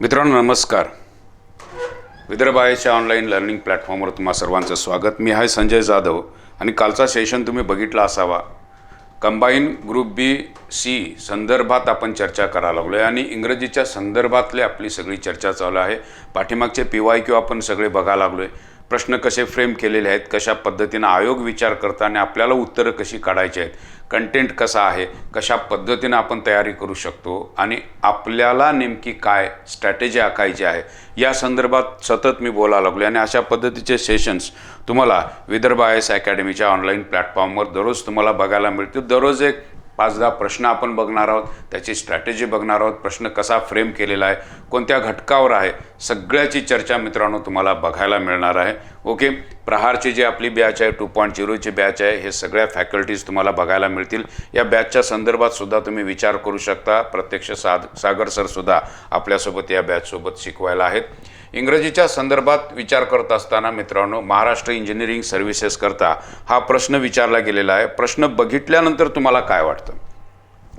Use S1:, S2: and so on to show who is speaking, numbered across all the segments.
S1: मित्रांनो नमस्कार. विदर्भाच्या ऑनलाईन लर्निंग प्लॅटफॉर्मवर तुम्हा सर्वांचं स्वागत. मी आहे संजय जाधव आणि कालचा सेशन तुम्ही बघितला असावा. कंबाईन ग्रुप बी सी संदर्भात आपण चर्चा करायला लागलो आहे आणि इंग्रजीच्या संदर्भातली आपली सगळी चर्चा चालू आहे. पाठीमागचे पी वाय क्यू आपण सगळे बघायला लागलो आहे प्रश्न कसे फ्रेम केलेले आहेत कशा पद्धतीनं आयोग विचार करता आणि आपल्याला उत्तरं कशी काढायची आहेत कंटेंट कसा आहे कशा पद्धतीनं आपण तयारी करू शकतो आणि आपल्याला नेमकी काय स्ट्रॅटेजी आखायची आहे या संदर्भात सतत मी बोलायला लागलो आणि अशा पद्धतीचे सेशन्स तुम्हाला विदर्भ आय एस अकॅडमीच्या ऑनलाईन प्लॅटफॉर्मवर दररोज तुम्हाला बघायला मिळतील. दररोज एक पाच दहा प्रश्न आपण बघणार आहोत त्याची स्ट्रॅटेजी बघणार आहोत प्रश्न कसा फ्रेम केलेला आहे कोणत्या घटकावर आहे सगळ्याची चर्चा मित्रांनो तुम्हाला बघायला मिळणार आहे. ओके प्रहारची जी आपली बॅच आहे टू पॉईंट झिरोची बॅच आहे हे सगळ्या फॅकल्टीज तुम्हाला बघायला मिळतील. या बॅचच्या संदर्भात सुद्धा तुम्ही विचार करू शकता. प्रत्यक्ष साद सागर सरसुद्धा आपल्यासोबत या बॅचसोबत शिकवायला आहेत. इंग्रजीच्या संदर्भात विचार करत असताना मित्रांनो महाराष्ट्र इंजिनिअरिंग सर्व्हिसेसकरता हा प्रश्न विचारला गेलेला आहे. प्रश्न बघितल्यानंतर तुम्हाला काय वाटतं?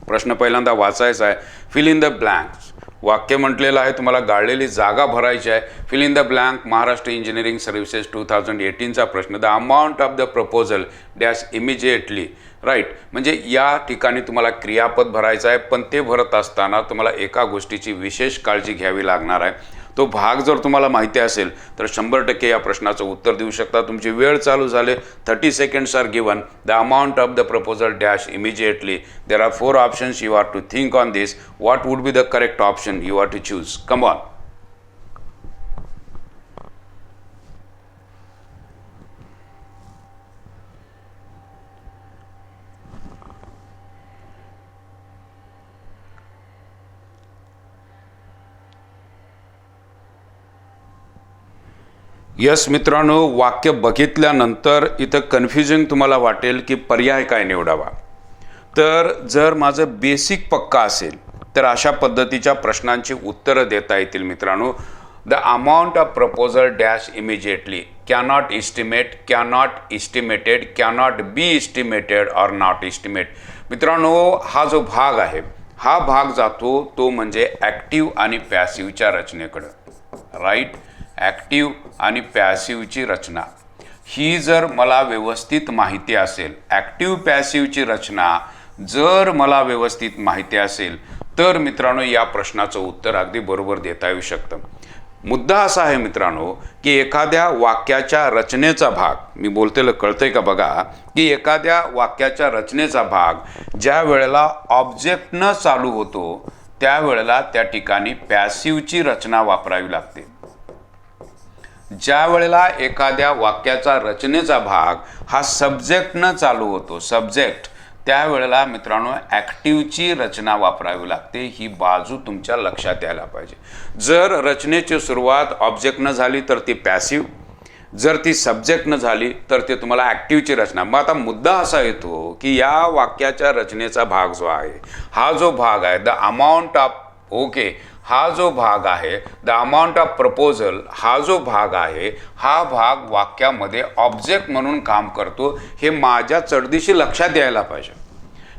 S1: प्रश्न पहिल्यांदा वाचायचा आहे. फिल इन द ब्लँक्स वाक्य म्हटलेलं आहे तुम्हाला गाळलेली जागा भरायची आहे. Fill in the blank Maharashtra engineering services two thousand एटीनचा प्रश्न. The amount of the proposal dash immediately right म्हणजे या ठिकाणी तुम्हाला क्रियापद भरायचं आहे पण ते भरत असताना तुम्हाला एका गोष्टीची विशेष काळजी घ्यावी लागणार आहे. तो भाग जर तुम्हाला माहिती असेल तर शंभर टक्के या प्रश्नाचं उत्तर देऊ शकता. तुमची वेळ चालू झाले thirty seconds are given the amount of the proposal dash immediately there are four options you are to think on this what would be the correct option you are to choose come on yes मित्रांनो वाक्य बघितल्यानंतर इथं confusion तुम्हाला वाटेल की पर्याय काय निवडावा. तर जर माझं बेसिक पक्का असेल तर अशा पद्धतीच्या प्रश्नांची उत्तरं देता येतील मित्रांनो. The amount of proposal dash immediately cannot estimate cannot estimated cannot be estimated or not estimate मित्रांनो हा जो भाग आहे हा भाग जातो तो म्हणजे ॲक्टिव्ह आणि पॅसिव्हच्या रचनेकडं. राईट ॲक्टिव्ह आणि पॅसिव्हची रचना. ही जर मला व्यवस्थित माहिती असेल ॲक्टिव्ह पॅसिव्हची रचना जर मला व्यवस्थित माहिती असेल तर मित्रांनो या प्रश्नाचं उत्तर अगदी बरोबर देता येऊ शकतं. मुद्दा असा आहे मित्रांनो की एखाद्या वाक्याच्या रचनेचा भाग मी बोलतेलं कळतंय का बघा की एखाद्या वाक्याच्या रचनेचा भाग ज्या वेळेला ऑब्जेक्टनं चालू होतो त्यावेळेला त्या ठिकाणी पॅसिव्हची रचना वापरावी लागते. ज्या वेळेला एखाद्या वाक्याचा रचनेचा भाग हा सब्जेक्टनं चालू होतो सब्जेक्ट त्यावेळेला मित्रांनो ॲक्टिव्हची रचना वापरावी लागते. ही बाजू तुमच्या लक्षात यायला पाहिजे. जर रचनेची सुरुवात ऑब्जेक्टनं झाली तर ती पॅसिव्ह. जर ती सब्जेक्टनं झाली तर ते तुम्हाला ॲक्टिव्हची रचना. मग आता मुद्दा असा येतो की या वाक्याच्या रचनेचा भाग जो आहे हा जो भाग आहे द अमाऊंट ऑफ ओके हा जो भाग आहे द अमाऊंट ऑफ प्रपोजल हा जो भाग आहे हा भाग वाक्यामध्ये ऑब्जेक्ट म्हणून काम करतो हे माझ्या चढदिशी लक्षात यायला पाहिजे.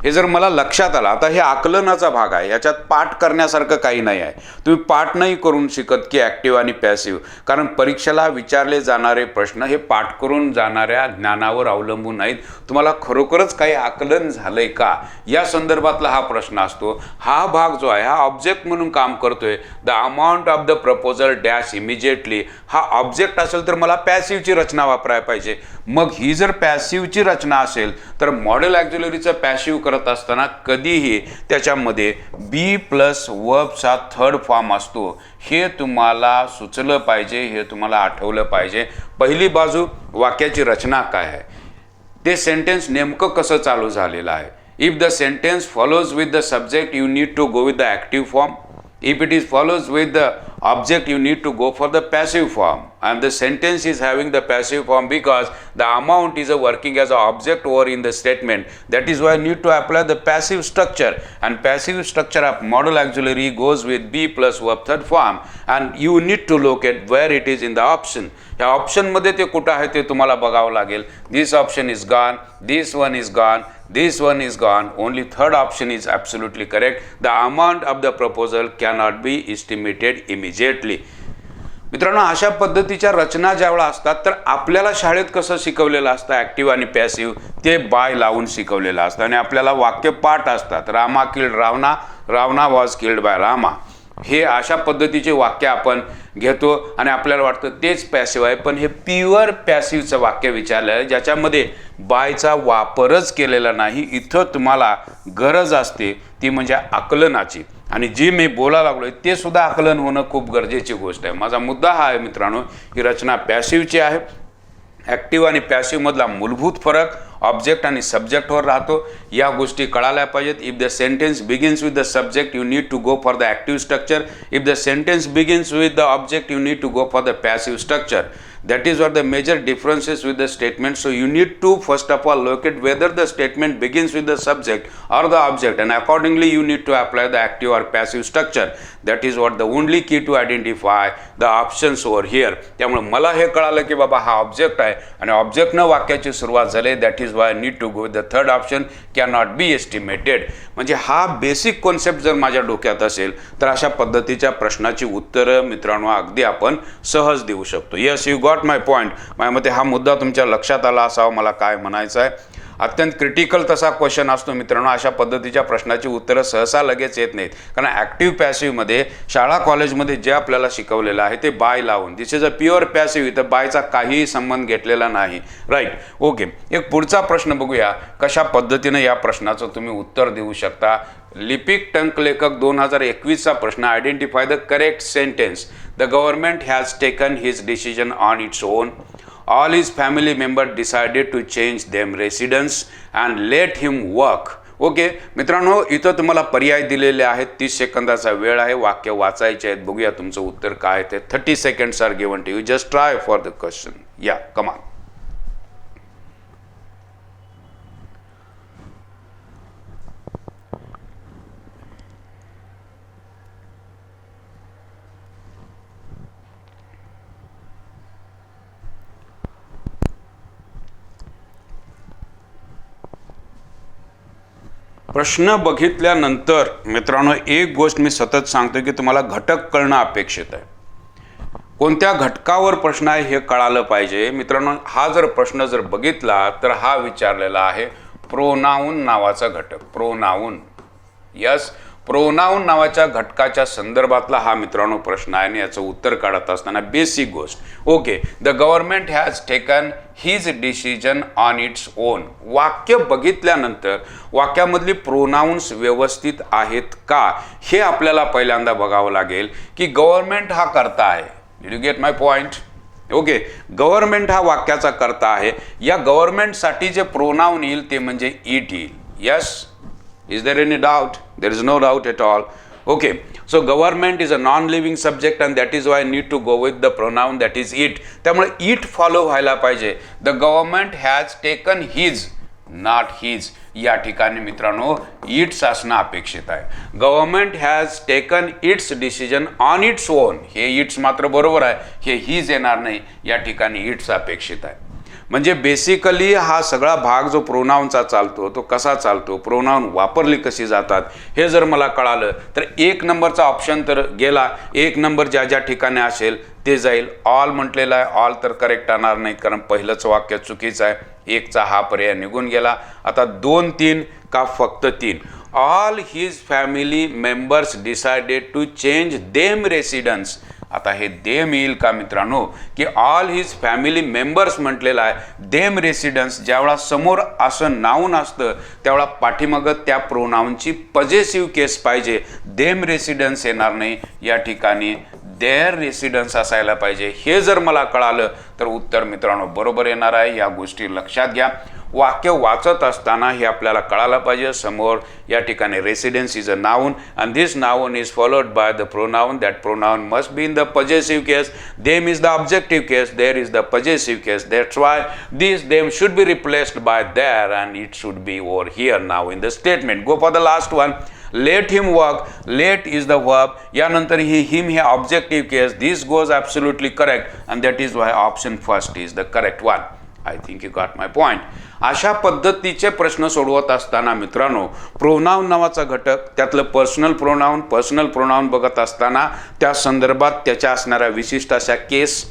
S1: हे जर मला लक्षात आलं आता हे आकलनाचा भाग आहे याच्यात पाठ करण्यासारखं काही नाही आहे. तुम्ही पाठ नाही करून शिकत की ॲक्टिव्ह आणि पॅसिव्ह. कारण परीक्षेला विचारले जाणारे प्रश्न हे पाठ करून जाणाऱ्या ज्ञानावर अवलंबून नाहीत. तुम्हाला खरोखरच काही आकलन झालंय का? या संदर्भातला हा प्रश्न असतो. हा भाग जो आहे हा ऑब्जेक्ट म्हणून काम करतोय. The amount of the proposal dash immediately. हा ऑब्जेक्ट असेल तर मला पॅसिव्हची रचना वापरायला पाहिजे. मग ही जर पॅसिव्हची रचना असेल तर मॉडेल ॲक्झुलरीचं पॅसिव्ह करत असताना कधीही त्याच्यामध्ये बी प्लस वर्बचा थर्ड फॉर्म असतो. हे तुम्हाला सुचलं पाहिजे हे तुम्हाला आठवलं पाहिजे. पहिली बाजू वाक्याची रचना काय आहे? ते सेंटेन्स नेमकं कसं चालू झालेलं आहे? If the sentence follows with the subject you need to go with the active form if it is follows with the object you need to go for the passive form. And the sentence is having the passive form because the amount is working as an object or in the statement. That is why you need to apply the passive structure. And passive structure of modal auxiliary goes with be plus verb third form. And you need to locate where it is in the option. ह्या ऑप्शनमध्ये ते कुठं आहे ते तुम्हाला बघावं लागेल. This option is gone this one is gone this one is gone only third option is absolutely correct the amount of the proposal cannot be estimated immediately मित्रांनो अशा पद्धतीच्या रचना ज्यावेळा असतात तर आपल्याला शाळेत कसं शिकवलेलं असतं ॲक्टिव्ह आणि पॅसिव्ह ते बाय लावून शिकवलेलं असतं. आणि आपल्याला वाक्य पाठ असतात. Rama killed Ravana Ravana was killed by Rama हे अशा पद्धतीचे वाक्य आपण घेतो आणि आपल्याला वाटतं तेच पॅसिव्ह आहे. पण हे प्युअर पॅसिव्हचं वाक्य विचारलं आहे ज्याच्यामध्ये बायचा वापरच केलेला नाही इथं तुम्हाला गरज असते ती म्हणजे आकलनाची. आणि जी मी बोलायला लागलोय ते सुद्धा आकलन होणं खूप गरजेची गोष्ट आहे. माझा मुद्दा हा आहे मित्रांनो ही रचना पॅसिव्हची आहे. ॲक्टिव्ह आणि पॅसिव्हमधला मूलभूत फरक ऑब्जेक्ट आणि सब्जेक्टवर राहतो. या गोष्टी कळाल्या पाहिजेत. If the sentence begins with the subject you need to go for the active structure if the sentence begins with the object you need to go for the passive structure that is where the major differences with the statement so you need to first of all locate whether the statement begins with the subject or the object and accordingly you need to apply the active or passive structure that is what the only key to identify the options over here त्यामुळे मला हे कळालं की बाबा हा object आहे आणि ऑब्जेक्टनं वाक्याची सुरुवात झाली. That is why need to go the third option can not be estimated म्हणजे हा बेसिक कॉन्सेप्ट जर माझ्या डोक्यात असेल तर अशा पद्धतीच्या प्रश्नाची उत्तरं मित्रांनो अगदी आपण सहज देऊ शकतो. Yes you got my point माझ्या मते हा मुद्दा तुमच्या लक्षात आला असावा मला काय म्हणायचं आहे? अत्यंत क्रिटिकल तसा क्वेश्चन असतो मित्रांनो. अशा पद्धतीच्या प्रश्नाची उत्तरं सहसा लगेच येत नाहीत. कारण ॲक्टिव्ह पॅसिव्हमध्ये शाळा कॉलेजमध्ये जे आपल्याला शिकवलेलं आहे ते बाय लावून. This is a pure passive इथं बायचा काहीही संबंध घेतलेला नाही. राईट ओके एक पुढचा प्रश्न बघूया. कशा पद्धतीनं या प्रश्नाचं तुम्ही उत्तर देऊ शकता? लिपिक टंक लेखक दोन हजार एकवीसचा प्रश्न. Identify the correct sentence the government has taken his decision on its own all his family members decided to change them residence and let him work. Okay मित्रांनो इथं तुम्हाला पर्याय दिलेले आहेत. तीस सेकंदाचा वेळ आहे. वाक्य वाचायचे आहेत. बघूया तुमचं उत्तर काय ते. Thirty seconds are given to you just try for the question या कमान प्रश्न बघितल्यानंतर मित्रांनो एक गोष्ट मी सतत सांगतो की तुम्हाला घटक कळणं अपेक्षित आहे. कोणत्या घटकावर प्रश्न आहे हे कळालं पाहिजे? मित्रांनो हा जर प्रश्न जर बघितला तर हा विचारलेला आहे प्रोनाऊन नावाचा घटक. प्रोनाऊन. यस प्रोनाऊन नावाच्या घटकाच्या संदर्भातला हा मित्रांनो प्रश्न आहे आणि याचं उत्तर काढत असताना बेसिक गोष्ट. Okay the government has taken his decision on its own वाक्य बघितल्यानंतर वाक्यामधली प्रोनाऊन्स व्यवस्थित आहेत का? हे आपल्याला पहिल्यांदा बघावं लागेल की गव्हर्नमेंट हा करता आहे. You get my point okay government हा वाक्याचा करता आहे. या गव्हर्नमेंटसाठी जे प्रोनाऊन येईल ते म्हणजे इट येईल. Yes Is there any doubt? There is no doubt at all. Okay, so government is a non-living subject and that is why I need to go with the pronoun that is it. त्यामुळे it follow व्हायला पाहिजे. The government has taken his, not his. या ठिकाणी मित्रांनो it's असणं अपेक्षित आहे government has taken its decision on its own हे इट्स मात्र बरोबर आहे हे हीज येणार नाही या ठिकाणी इट्स अपेक्षित आहे म्हणजे बेसिकली हा सगळा भाग जो प्रोनाऊनचा चालतो तो कसा चालतो प्रोनाऊन वापरली कशी जातात हे जर मला कळालं तर एक नंबरचा ऑप्शन तर गेला एक नंबर ज्या ज्या ठिकाणी असेल ते जाईल. ऑल म्हटलेलं आहे ऑल तर करेक्ट आणणार नाही कारण पहिलंच वाक्य चुकीचं आहे. एकचा हा पर्याय निघून गेला. आता दोन तीन का फक्त तीन? All his family members decided to change them residence आता हे देम येईल का मित्रांनो? की ऑल हिज फॅमिली मेंबर्स म्हटलेलं आहे देम रेसिडन्स ज्यावेळा समोर असं नाऊन असतं त्यावेळा पाठीमागं त्या प्रोनाऊनची पजेसिव्ह केस पाहिजे. देम रेसिडन्स येणार नाही या ठिकाणी. देअर रेसिडन्स असायला पाहिजे. हे जर मला कळालं तर उत्तर मित्रांनो बरोबर येणार आहे. या गोष्टी लक्षात घ्या. वाक्य वाचत असताना हे आपल्याला कळायला पाहिजे. समोर या ठिकाणी residence is a noun and this noun is followed by the pronoun that pronoun must be in the possessive case them is the objective case their is the possessive case that's why this them should be replaced by their and it should be over here now in the statement go for the last one let him work let is the verb यानंतर ही him हे objective case this goes absolutely correct and that is why option first is the correct one I think you got my point अशा पद्धतीचे प्रश्न सोडवत असताना मित्रांनो pronoun नावाचा घटक त्यातलं पर्सनल प्रोनाऊन पर्सनल प्रोनाऊन बघत असताना त्या संदर्भात त्याच्या असणाऱ्या विशिष्ट अशा केस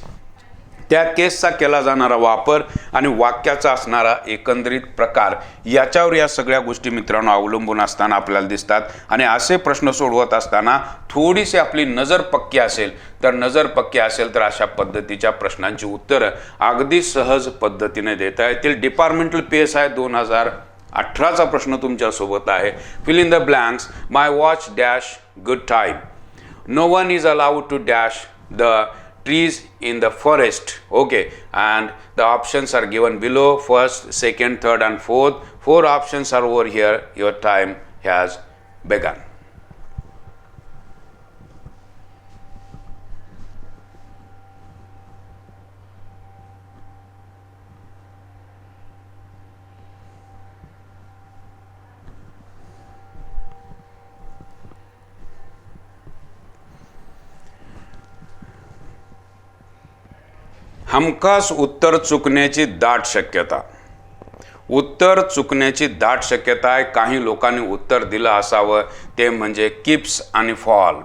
S1: त्या केसचा केला जाणारा वापर आणि वाक्याचा असणारा एकंदरीत प्रकार याच्यावर या सगळ्या गोष्टी मित्रांनो अवलंबून असताना आपल्याला दिसतात. आणि असे प्रश्न सोडवत असताना थोडीशी आपली नजर पक्की असेल तर नजर पक्की असेल तर अशा पद्धतीच्या प्रश्नांची उत्तरं अगदी सहज पद्धतीने देता येतील. डिपार्टमेंटल पेस आहे दोन हजार अठराचा प्रश्न तुमच्यासोबत आहे. Fill in the blanks my watch dash good time no one is allowed to dash the trees in the forest okay? And the options are given below first second third and fourth. Four options are over here. Your time has begun हमखास उत्तर चुकण्याची दाट शक्यता. उत्तर चुकण्याची दाट शक्यता आहे. काही लोकांनी उत्तर दिलं असावं ते म्हणजे किप्स आणि फॉल.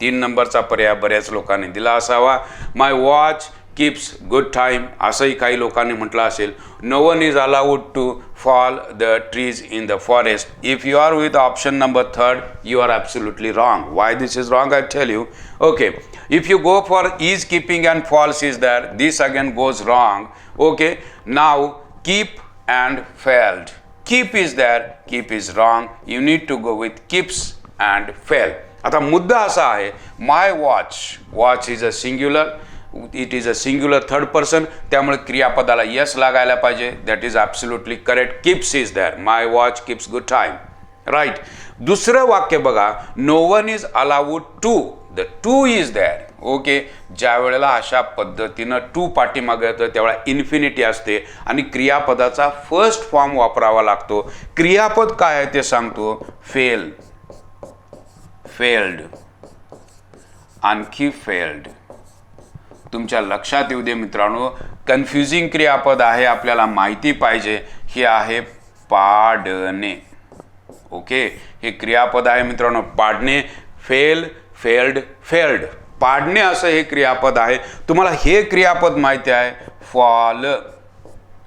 S1: तीन नंबरचा पर्याय बऱ्याच लोकांनी दिला असावा. My watch keeps good time असंही काही लोकांनी म्हटलं असेल no one is allowed to fall the trees in the forest if you are with option number third you are absolutely wrong why this is wrong I tell you okay if you go for is keeping and false is there this again goes wrong okay now keep and failed keep is there keep is wrong you need to go with keeps and fail आता मुद्दा असा आहे my watch watch is a singular it is a singular third person त्यामुळे क्रियापदाला S लागायला पाहिजे. That is absolutely correct keeps is there my watch keeps good time right दुसरं वाक्य बघा. No one is allowed to the to is there okay ज्या वेळेला अशा पद्धतीनं टू पाठीमागं येतं त्यावेळेला इन्फिनिटी असते. आणि क्रियापदाचा फर्स्ट फॉर्म वापरावा लागतो. क्रियापद काय आहे ते सांगतो. फेल फेल्ड आणखी फेल्ड तुमच्या लक्षात येऊ दे मित्रांनो. कन्फ्युजिंग क्रियापद आहे आपल्याला माहिती पाहिजे. हे आहे पाडणे. ओके? हे क्रियापद आहे मित्रांनो पाडणे. फेल फेल्ड फेल्ड पाडणे असं हे क्रियापद आहे. तुम्हाला हे क्रियापद माहिती आहे fall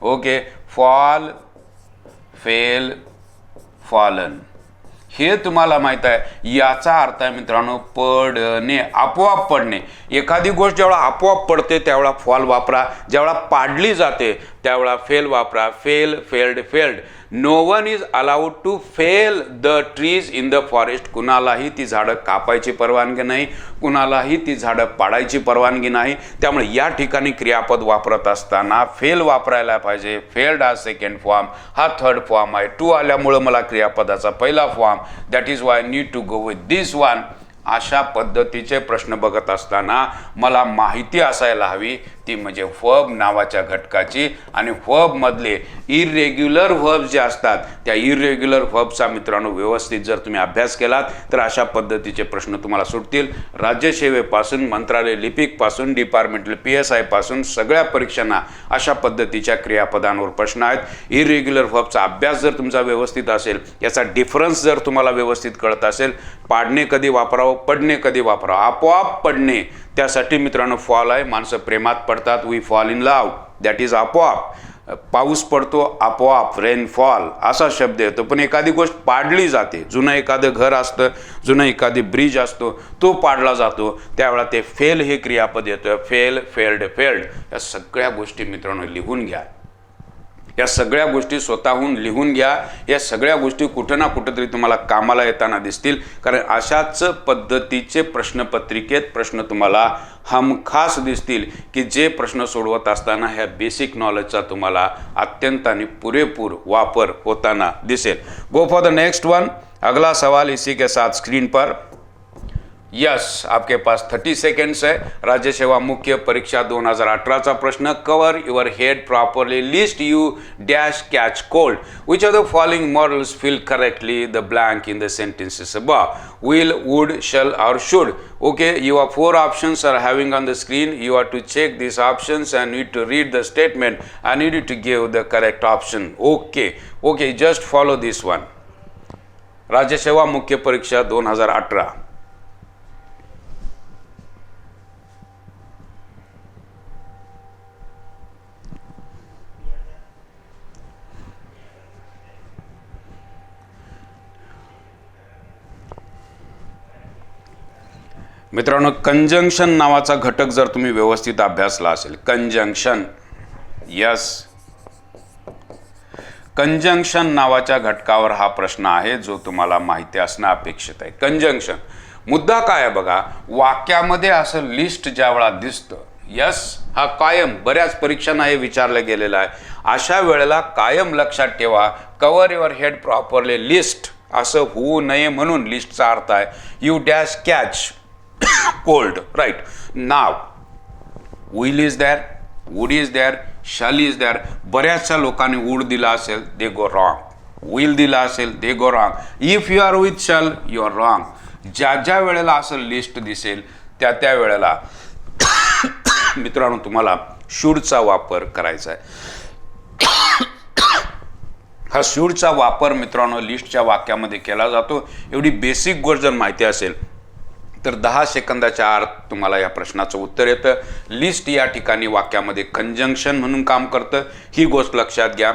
S1: okay? Fall fell fallen हे तुम्हाला माहीत आहे. याचा अर्थ आहे मित्रांनो पडणे आपोआप पडणे. एखादी गोष्ट जेव्हा आपोआप पडते त्यावेळा फॉल वापरा. ज्यावेळा पाडली जाते त्यावेळा फेल वापरा. Fell felled felled. No one is allowed to fell the trees in the forest कुणालाही ती झाडं कापायची परवानगी नाही कुणालाही ती झाडं पाडायची परवानगी नाही. त्यामुळे या ठिकाणी क्रियापद वापरत असताना फेल वापरायला पाहिजे. फेल्ड हा सेकंड फॉर्म हा थर्ड फॉर्म आहे. टू आल्यामुळं मला क्रियापदाचा पहिला form that is why need to go with this one अशा पद्धतीचे प्रश्न बघत असताना मला माहिती असायला हवी. ती म्हणजे व्हब नावाच्या घटकाची आणि व्हबमधले इरेग्युलर व्हब जे असतात त्या इरेग्युलर व्हबचा मित्रांनो व्यवस्थित जर तुम्ही अभ्यास केलात तर अशा पद्धतीचे प्रश्न तुम्हाला सुटतील. राज्यसेवेपासून मंत्रालय लिपिकपासून डिपार्टमेंटल पी एस आयपासून सगळ्या परीक्षांना अशा पद्धतीच्या क्रियापदांवर प्रश्न आहेत. इरेग्युलर व्हबचा अभ्यास जर तुमचा व्यवस्थित असेल याचा डिफरन्स जर तुम्हाला व्यवस्थित कळत असेल पाडणे कधी वापरावं पडणे कधी वापरावं आपोआप पडणे त्यासाठी मित्रांनो फॉल आहे. माणसं प्रेमात पडतात we fall in love that is आपोआप पाऊस पडतो आपोआप रेनफॉल असा शब्द येतो. पण एखादी गोष्ट पाडली जाते. जुनं एखादं घर असतं जुनं एखादी ब्रिज असतो तो पाडला जातो. त्यावेळा ते फेल हे क्रियापद येतं. फेल फेल्ड फेल्ड या सगळ्या गोष्टी मित्रांनो लिहून घ्या. या सगळ्या गोष्टी स्वतःहून लिहून घ्या. या सगळ्या गोष्टी कुठं ना कुठंतरी तुम्हाला कामाला येताना दिसतील. कारण अशाच पद्धतीचे प्रश्नपत्रिकेत प्रश्न तुम्हाला हमखास दिसतील की जे प्रश्न सोडवत असताना ह्या बेसिक नॉलेजचा तुम्हाला अत्यंत आणि पुरेपूर वापर होताना दिसेल. Go for the next one अगला सवाल इसी के साथ स्क्रीन पर. यस आपके पास थर्टी सेकेंड्स है। राज्यसेवा मुख्य परीक्षा दोन हजार अठराचा प्रश्न cover your head properly lest you dash catch cold which are the following modals fill correctly the blank in the sentences ब will would shall or should okay you are four options are having on the screen you are to check this options and need to read the statement and you to give the correct option okay okay just follow this one राज्यसेवा मुख्य परीक्षा दोन हजार अठरा मित्रांनो conjunction नावाचा घटक जर तुम्ही व्यवस्थित अभ्यासला असेल कंजंक्शन यस कंजंक्शन नावाच्या घटकावर हा प्रश्न आहे जो तुम्हाला माहिती असणं अपेक्षित आहे. कंजंक्शन मुद्दा काय आहे बघा वाक्यामध्ये असं लिस्ट ज्या वेळा दिसतं यस हा कायम बऱ्याच परीक्षांना हे विचारलं गेलेलं आहे. अशा वेळेला कायम लक्षात ठेवा cover your head properly lest असं होऊ नये म्हणून लिस्टचा अर्थ आहे you dash catch cold right. Now will is there would is there shall is there? बऱ्याचशा लोकांनी वूड दिला असेल दे गो रॉंग विल दिला असेल they go wrong if you are with shall you are wrong ज्या ज्या वेळेला असं लिस्ट दिसेल त्या त्या वेळेला मित्रांनो तुम्हाला शूडचा वापर करायचा आहे. हा शूडचा वापर मित्रांनो लिस्टच्या वाक्यामध्ये केला जातो. एवढी बेसिक गोष्ट जर माहिती असेल तर दहा सेकंदाच्या आत तुम्हाला या प्रश्नाचं उत्तर येतं. लिस्ट या ठिकाणी वाक्यामध्ये कंजंक्शन म्हणून काम करतं. ही गोष्ट लक्षात घ्या.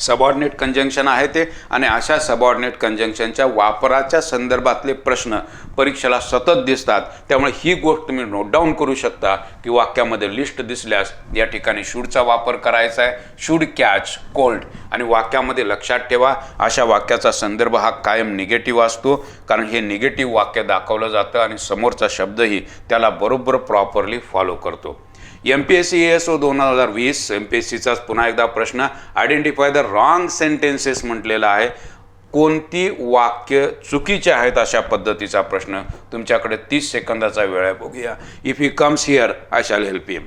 S1: सबॉर्डिनेट कंजंक्शन आहे ते. आणि अशा सबॉर्डिनेट कंजंक्शनच्या वापराच्या संदर्भातले प्रश्न परीक्षेला सतत दिसतात. त्यामुळे ही गोष्ट तुम्ही नोट डाऊन करू शकता की वाक्यामध्ये लिस्ट दिसल्यास या ठिकाणी शूडचा वापर करायचा आहे. शूड कॅच कोल्ड आणि वाक्यामध्ये लक्षात ठेवा अशा वाक्याचा संदर्भ हा कायम निगेटिव्ह असतो. कारण हे निगेटिव्ह वाक्य दाखवलं जातं आणि समोरचा शब्दही त्याला बरोबर प्रॉपरली फॉलो करतो. M P S C S O दोन हजार वीस एम पी एस सीचाच पुन्हा एकदा प्रश्न. आयडेंटिफाय द रॉंग सेंटेन्सेस म्हटलेला आहे. कोणती वाक्य चुकीचे आहेत अशा पद्धतीचा प्रश्न? तुमच्याकडे तीस सेकंदाचा वेळ आहे. बघूया. If he comes here I shall help him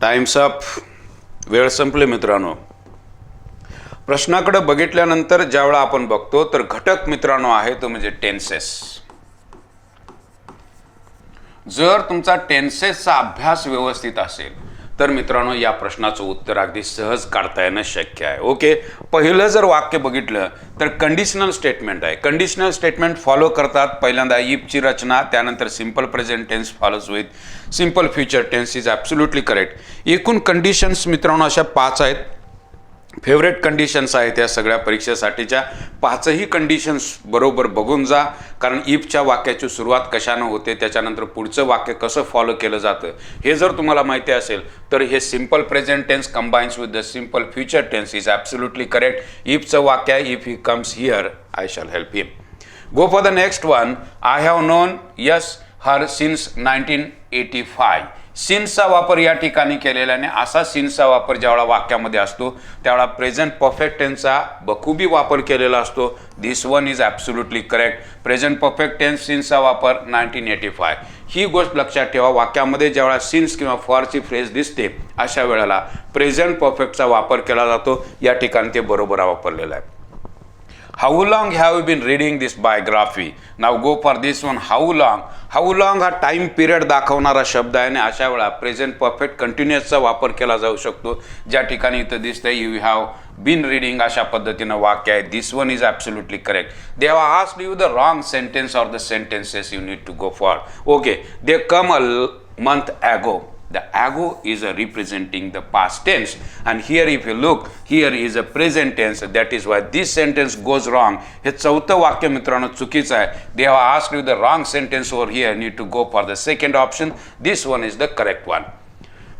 S1: times up वेळ संपले मित्रांनो. प्रश्नाकडे बघितल्यानंतर ज्यावेळा आपण बघतो तर घटक मित्रांनो आहे तो म्हणजे टेन्सेस जर तुमचा टेन्सेसचा अभ्यास व्यवस्थित असेल तर मित्रांनो या प्रश्नाचं उत्तर अगदी सहज काढता येणं शक्य आहे. ओके पहिलं जर वाक्य बघितलं तर कंडिशनल स्टेटमेंट आहे. कंडिशनल स्टेटमेंट फॉलो करतात. पहिल्यांदा इफची रचना त्यानंतर simple present tense follows with simple future tense is absolutely correct एकूण कंडिशन्स मित्रांनो अशा पाच आहेत. फेवरेट कंडिशन्स आहेत या सगळ्या परीक्षेसाठीच्या. पाचही कंडिशन्स बरोबर बघून जा. कारण इफच्या वाक्याची सुरुवात कशानं होते त्याच्यानंतर पुढचं वाक्य कसं फॉलो केलं जातं हे जर तुम्हाला माहिती असेल तर हे simple present tense combines with the simple future tense is absolutely correct इफचं वाक्य आहे if he comes here I shall help him go for the next one I have known yes her since nineteen eighty five सिन्सचा वापर या ठिकाणी केलेला आणि असा सिन्सचा वापर ज्यावेळा वाक्यामध्ये असतो त्यावेळा प्रेझेंट परफेक्ट टेन्सचा बखुबी वापर केलेला असतो. This one is absolutely correct present perfect tense सिन्सचा वापर नाईन्टीन एटी फाय ही गोष्ट लक्षात ठेवा वाक्यामध्ये ज्यावेळा सिन्स किंवा फॉरची फ्रेज दिसते अशा वेळेला प्रेझेंट परफेक्टचा वापर केला जातो. या ठिकाणी ते बरोबर वापरलेलं आहे. How long have you been reading this biography now go for this one how long how long हा टाईम पिरियड दाखवणारा शब्द आहे आणि अशा वेळा प्रेझेंट परफेक्ट कंटिन्युअसचा वापर केला जाऊ शकतो. ज्या ठिकाणी इथं दिसतंय यू हॅव बीन रिडिंग अशा पद्धतीनं वाक्य आहे. This one is absolutely correct they have asked you the wrong sentence or the sentences you need to go for okay they come a month ago. the ago is a representing the past tense and here if you look here is a present tense that is why this sentence goes wrong हे चौथं वाक्य मित्रांनो चुकीचं आहे they have asked you the wrong sentence over here need to go for the second option this one is the correct one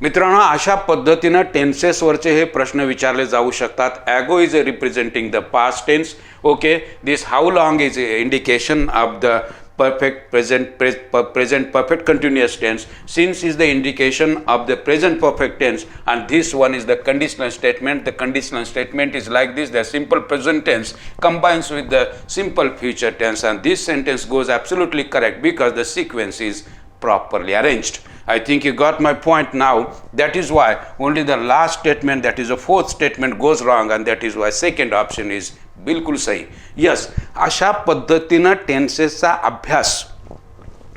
S1: मित्रांनो अशा पद्धतीनं टेन्सेसवरचे हे प्रश्न विचारले जाऊ शकतात ago is a representing the past tense okay this how long is indication of the perfect present pre, present perfect continuous tense. Since is the indication of the present perfect tense and this one is the conditional statement the conditional statement is like this the simple present tense combines with the simple future tense. And this sentence goes absolutely correct because the sequence is properly arranged I think you got my point now. That is why only the last statement, that is a fourth statement, goes wrong, and that is why second option is बिलकुल सही yes अशा पद्धतीनं टेन्सेसचा अभ्यास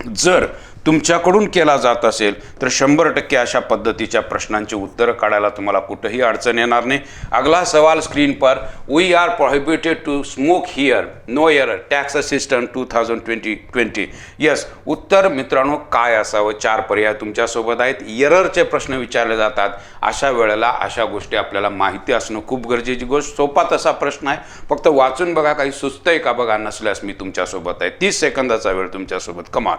S1: जर तुमच्याकडून केला जात असेल तर शंभर टक्के अशा पद्धतीच्या प्रश्नांची उत्तरं काढायला तुम्हाला कुठंही अडचण येणार नाही. अगला सवाल screen per we are prohibited to smoke here no year tax assistant two thousand twenty twenty yes उत्तर मित्रांनो काय असावं? चार पर्याय तुमच्यासोबत आहेत. एररचे प्रश्न विचारले जातात. अशा वेळेला अशा गोष्टी आपल्याला माहिती असणं खूप गरजेची गोष्ट. सोपा तसा प्रश्न आहे. फक्त वाचून बघा काही सुचतंय का बघा नसल्यास मी तुमच्यासोबत आहे. तीस सेकंदाचा वेळ तुमच्यासोबत. कमाल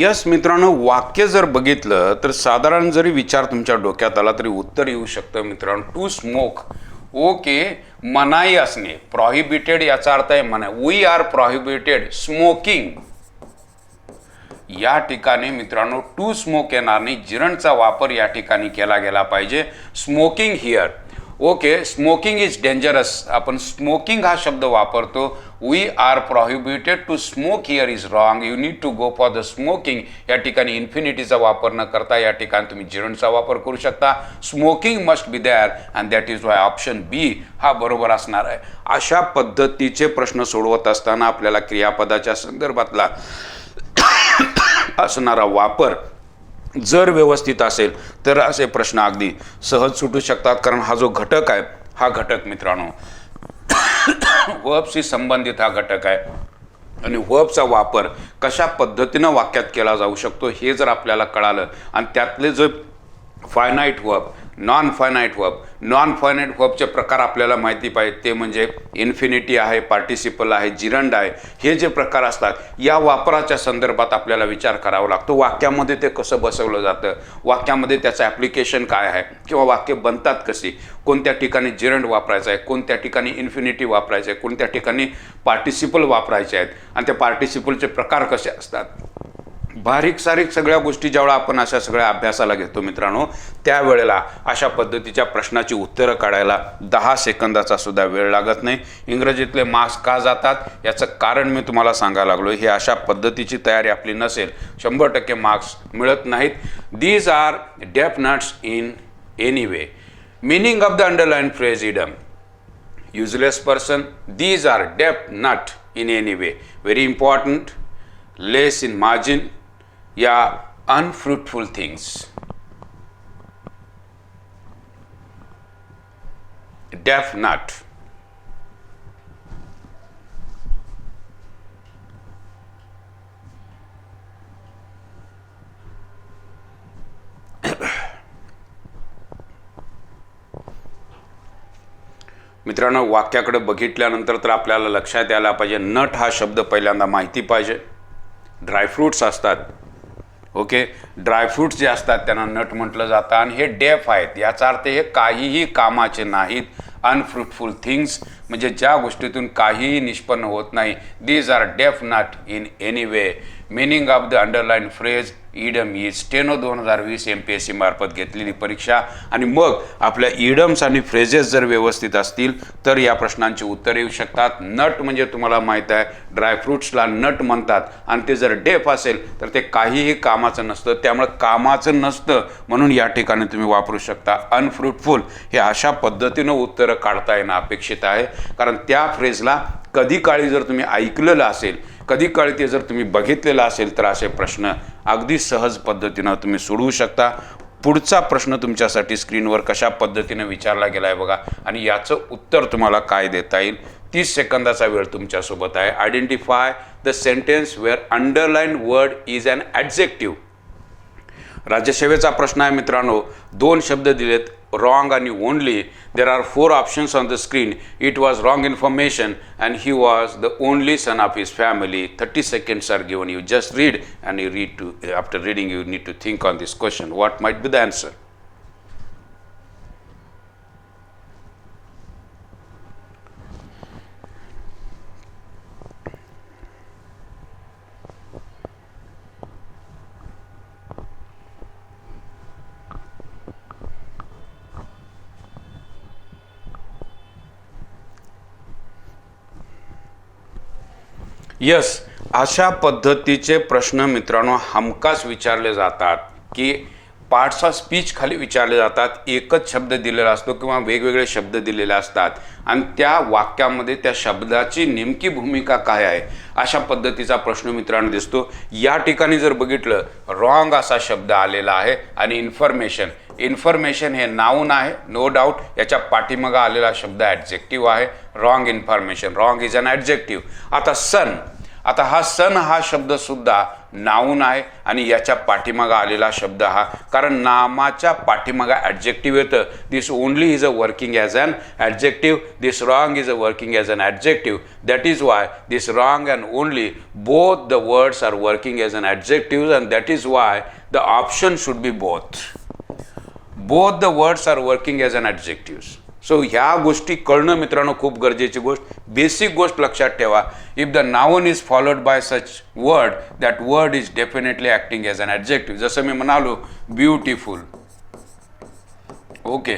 S1: यस मित्रांनो वाक्य जर बघितलं तर साधारण जरी विचार तुमच्या डोक्यात आला तरी उत्तर येऊ शकतं मित्रांनो. टू स्मोक ओके मनाई असणे. प्रॉहिबिटेड याचा अर्थ आहे मना वी आर प्रॉहिबिटेड स्मोकिंग या ठिकाणी मित्रांनो टू स्मोक येणार नाही. जिरणचा वापर या ठिकाणी केला गेला पाहिजे. Smoking here okay smoking is dangerous आपण स्मोकिंग हा शब्द वापरतो. We are prohibited to smoke here is wrong you need to go for the smoking या ठिकाणी इन्फिनिटीचा वापर न करता या ठिकाणी तुम्ही जिरणचा वापर करू शकता. Smoking must be there and that is why option B हा बरोबर असणार आहे. अशा पद्धतीचे प्रश्न सोडवत असताना आपल्याला क्रियापदाच्या संदर्भातला असणारा वापर जर व्यवस्थित असेल तर असे प्रश्न अगदी सहज सुटू शकतात कारण हा जो घटक आहे हा घटक मित्रांनो वर्बशी संबंधित हा घटक आहे. आणि वर्बचा वापर कशा पद्धतीनं वाक्यात केला जाऊ शकतो हे जर आपल्याला कळालं आणि त्यातले जे finite verb non finite verb non finite व्हबचे प्रकार आपल्याला माहिती पाहिजे. ते म्हणजे इन्फिनिटी आहे पार्टिसिपल आहे जिरंड आहे. हे जे प्रकार असतात या वापराच्या संदर्भात आपल्याला विचार करावा लागतो. वाक्यामध्ये ते कसं बसवलं जातं? वाक्यामध्ये त्याचं ॲप्लिकेशन काय आहे? किंवा वाक्य बनतात कशी? कोणत्या ठिकाणी जिरंड वापरायचं आहे? कोणत्या ठिकाणी इन्फिनिटी वापरायचं आहे? कोणत्या ठिकाणी पार्टिसिपल वापरायचे आहेत? आणि त्या पार्टिसिपलचे प्रकार कसे असतात? बारीक सारीक सगळ्या गोष्टी ज्यावेळा आपण अशा सगळ्या अभ्यासाला घेतो मित्रांनो त्यावेळेला अशा पद्धतीच्या प्रश्नाची उत्तरं काढायला दहा सेकंदाचा सुद्धा वेळ लागत नाही. इंग्रजीतले मार्क्स का जातात याचं कारण मी तुम्हाला सांगायला लागलो हे अशा पद्धतीची तयारी आपली नसेल शंभर टक्के मार्क्स मिळत नाहीत. These are deaf nuts in any way meaning of the underline phrase idiom useless person these are deaf nut in any way very important less in margin या अनफ्रूटफुल थिंग्स डेफ नॉट मित्रांनो वाक्याकडे बघितल्यानंतर तर आपल्याला लक्षात यायला पाहिजे nut हा शब्द पहिल्यांदा माहिती पाहिजे. ड्रायफ्रूट्स असतात. ओके? ड्रायफ्रूट्स जे असतात त्यांना नट म्हटलं जातं. आणि हे डेफ आहेत. याचा अर्थ हे काहीही कामाचे नाहीत. अनफ्रुटफुल थिंग्स म्हणजे ज्या गोष्टीतून काहीही निष्पन्न होत नाही. These are deaf not in any way meaning of the underline phrase idiom he steno दोन हजार वीस एम पी एस सी मार्फत घेतलेली परीक्षा. आणि मग आपल्या ईडम्स आणि फ्रेजेस जर व्यवस्थित असतील तर या प्रश्नांची उत्तरे येऊ शकतात. नट म्हणजे तुम्हाला माहीत आहे ड्रायफ्रूट्सला नट म्हणतात. आणि ते जर डेफ असेल तर ते काहीही कामाचं नसतं. त्यामुळं कामाचं नसतं म्हणून या ठिकाणी तुम्ही वापरू शकता अनफ्रुटफुल हे अशा पद्धतीनं उत्तरं काढता येणं अपेक्षित आहे. कारण त्या फ्रेजला कधी काळी जर तुम्ही ऐकलेलं असेल कधी काळी ते जर तुम्ही बघितलेलं असेल तर असे प्रश्न अगदी सहज पद्धतीनं तुम्ही सोडवू शकता. पुढचा प्रश्न तुमच्यासाठी स्क्रीनवर कशा पद्धतीनं विचारला गेला आहे बघा. आणि याचं उत्तर तुम्हाला काय देता येईल? तीस सेकंदाचा वेळ तुमच्यासोबत आहे. Identify the sentence where underline word is an adjective राज्यसेवेचा प्रश्न आहे मित्रांनो. दोन शब्द दिलेत. wrong and you only, there are four options on the screen. It was wrong information and he was the only son of his family. 30 seconds are given. You just read and you read to, after reading, you need to think on this question. What might be the answer? Yes अशा पद्धतीचे प्रश्न मित्रांनो हमखास विचारले जातात की parts of speech खाली विचारले जातात एकच शब्द दिलेला असतो किंवा वेगवेगळे शब्द दिलेले असतात. आणि त्या वाक्यामध्ये त्या शब्दाची नेमकी भूमिका काय आहे अशा पद्धतीचा प्रश्न मित्रांनो दिसतो. या ठिकाणी जर बघितलं रॉंग असा शब्द आलेला आहे आणि इन्फॉर्मेशन इन्फॉर्मेशन हे नाऊन आहे नो डाऊट. याच्या पाठीमागा आलेला शब्द ॲडजेक्टिव्ह आहे. Wrong information wrong is an adjective आता सन आता हा सन हा शब्द सुद्धा नाऊन आहे आणि याच्या पाठीमागं आलेला शब्द हा. कारण नामाच्या पाठीमागा ॲडजेक्टिव्ह येतं. This only is a working as an adjective this wrong is a working as an adjective that is why this wrong and only both the words are working as an adjective and that is why the option should be both both the words are working as an adjective so ह्या गोष्टी कळणं मित्रांनो खूप गरजेची गोष्ट. Basic गोष्ट लक्षात ठेवा. If the noun is followed by such word that word is definitely acting as an adjective जसं मी म्हणालो ब्युटिफुल ओके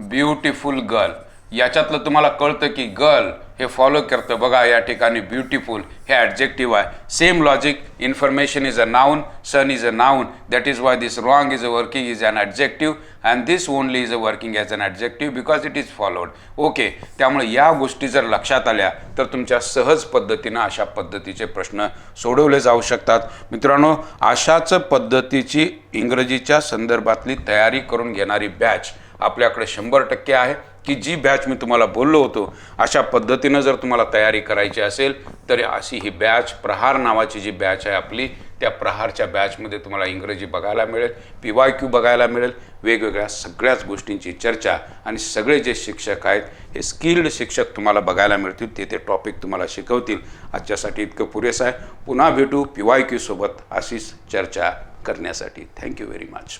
S1: ब्युटिफुल गर्ल याच्यातलं तुम्हाला कळतं की गर्ल हे फॉलो करतं बघा या ठिकाणी ब्युटिफुल हे ॲडजेक्टिव्ह आहे. Same logic information is a noun son is a noun that is why this wrong is a working is an adjective and this only is a working as an adjective because it is followed okay त्यामुळे या गोष्टी जर लक्षात आल्या तर तुमच्या सहज पद्धतीनं अशा पद्धतीचे प्रश्न सोडवले जाऊ शकतात. मित्रांनो अशाच पद्धतीची इंग्रजीच्या संदर्भातली तयारी करून घेणारी बॅच आपल्याकडे शंभर टक्के आहे. की जी बॅच मी तुम्हाला बोललो होतो अशा पद्धतीनं जर तुम्हाला तयारी करायची असेल तर अशी ही बॅच प्रहार नावाची जी बॅच आहे आपली त्या प्रहारच्या बॅचमध्ये तुम्हाला इंग्रजी बघायला मिळेल पी वाय क्यू बघायला मिळेल वेगवेगळ्या सगळ्याच गोष्टींची चर्चा आणि सगळे जे शिक्षक आहेत हे स्किल्ड शिक्षक तुम्हाला बघायला मिळतील ते ते टॉपिक तुम्हाला शिकवतील. आजच्यासाठी इतकं पुरेसं आहे. पुन्हा भेटू पी वाय क्यूसोबत अशीच चर्चा करण्यासाठी. Thank you very much